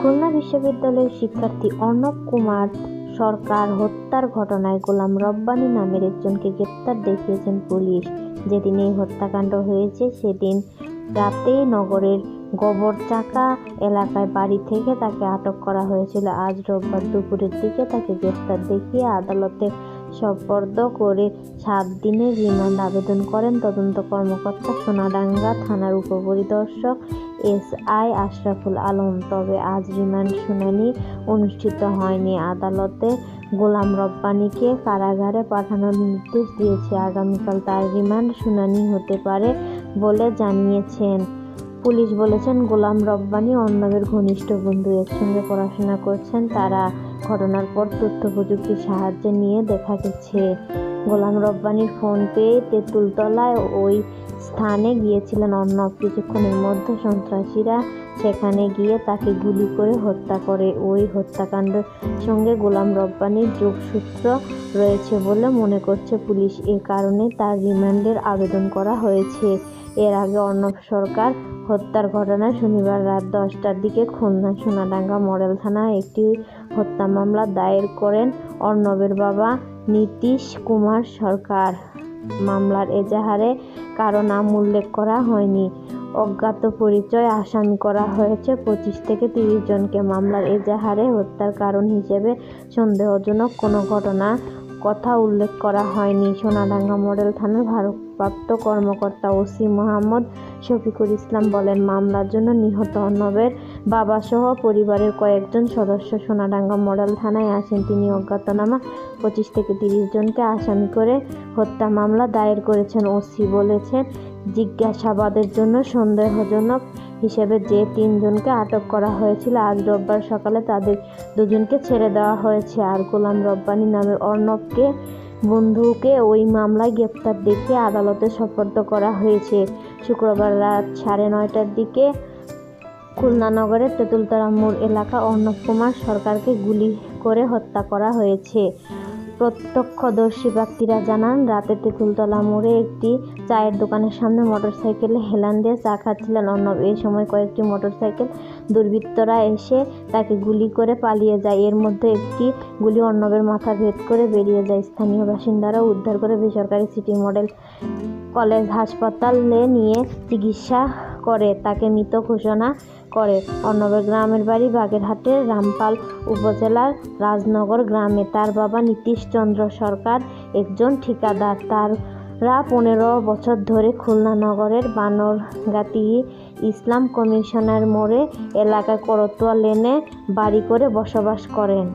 খুলনা বিশ্ববিদ্যালয়ের শিক্ষার্থী অর্ণব কুমার সরকার হত্যার ঘটনায় গোলাম রব্বানী নামের একজনকে গ্রেপ্তার দেখিয়েছেন পুলিশ। যেদিন এই হত্যাকাণ্ড হয়েছে, সেদিন রাতে নগরের গোবরচাকা এলাকায় বাড়ি থেকে তাকে আটক করা হয়েছিল। আজ রোববার দুপুরের দিকে তাকে গ্রেপ্তার দেখিয়ে আদালতে সোপর্দ করে সাত দিনের রিমান্ড আবেদন করেন তদন্ত কর্মকর্তা সোনাডাঙ্গা থানার উপপরিদর্শক এস আই আশরাফুল আলম, তবে আজ রিমান্ড শুনানি অনুষ্ঠিত হয়নি। আদালতে গোলাম রব্বানীকে কারাগারে পাঠানোর নির্দেশ দিয়েছে। আগামীকাল তার রিমান্ড শুনানি হতে পারে বলে জানিয়েছেন। পুলিশ বলেছেন, গোলাম রব্বানি অর্ণবের ঘনিষ্ঠ বন্ধু। একসঙ্গে পড়াশোনা করছেন তারা। ঘটনার পর তথ্য প্রযুক্তির সাহায্য নিয়ে দেখা গেছে। গোলাম রব্বানীর ফোন পেয়ে তেঁতুলতলায় ওই স্থানে গিয়েছিলেন অর্ণব কিছুক্ষণের মধ্যে। সন্ত্রাসীরা সেখানে গিয়ে তাকে গুলি করে হত্যা করে। ওই হত্যাকাণ্ডের সঙ্গে গোলাম রব্বানীর যোগসূত্র রয়েছে বলে মনে করছে পুলিশ। এ কারণে তার রিমান্ডের আবেদন করা হয়েছে। এর আগে অর্ণব সরকার হত্যার ঘটনায় শনিবার রাত দশটার দিকে খুলনা সোনাডাঙ্গা মডেল থানায় একটি হত্যা মামলা দায়ের করেন অর্ণবের বাবা নীতিশ কুমার সরকার। মামলার এজাহারে কারও নাম উল্লেখ করা হয়নি। অজ্ঞাত পরিচয় আসামি করা হয়েছে পঁচিশ থেকে তিরিশ জনকে। মামলার এজাহারে হত্যার কারণ হিসেবে সন্দেহজনক কোনো ঘটনা কথা উল্লেখ করা হয়নি। সোনাডাঙ্গা মডেল থানার ভারপ্রাপ্ত কর্মকর্তা ওসি মোহাম্মদ শফিকুল ইসলাম বলেন, মামলার জন্য নিহত অর্ণবের বাবাসহ পরিবারের কয়েকজন সদস্য সোনাডাঙ্গা মডেল থানায় আসেন। তিনি অজ্ঞাতনামা পঁচিশ থেকে তিরিশ জনকে আসামি করে হত্যা মামলা দায়ের করেছেন, ওসি বলেছেন। জিজ্ঞাসাবাদের জন্য, সন্দেহজনক হিসেবে যে তিনজনকে আটক করা হয়েছিল, আজ রোববার সকালে তাদের দুজনকে ছেড়ে দেওয়া হয়েছে। আর গোলাম রব্বানী নামের অর্ণবকে, বন্ধুকে ওই মামলায় গ্রেপ্তার দেখে আদালতে সোপর্দ করা হয়েছে। শুক্রবার রাত সাড়ে নয়টার দিকে খুলনা নগরের তেঁতুলতলা মোড় এলাকা অর্ণব কুমার সরকারকে গুলি করে হত্যা করা হয়েছে। প্রত্যক্ষদর্শী ব্যক্তিরা জানান, রাতে তেঁতুলতলা মোড়ে একটি চায়ের দোকানের সামনে মোটরসাইকেলে হেলান দিয়ে চা খাচ্ছিলেন অর্ণব। এই সময় কয়েকটি মোটরসাইকেল দুর্বৃত্তরা এসে তাকে গুলি করে পালিয়ে যায়। এর মধ্যে একটি গুলি অর্ণবের মাথা ভেদ করে বেরিয়ে যায়। স্থানীয় বাসিন্দারা উদ্ধার করে বেসরকারি সিটি মডেল কলেজ হাসপাতালে নিয়ে চিকিৎসা করে। তাকে মৃত ঘোষণা করে। অর্ণবের গ্রামের বাড়ি বাগেরহাটের রামপাল উপজেলার রাজনগর গ্রামে। তার বাবা নীতিশ চন্দ্র সরকার একজন ঠিকাদার। তার রা পনেরো বছর ধরে খুলনা নগরের বানরগাতি ইসলাম কমিশনার মোড়ে এলাকায় করতোয়া লেনে বাড়ি করে বসবাস করেন।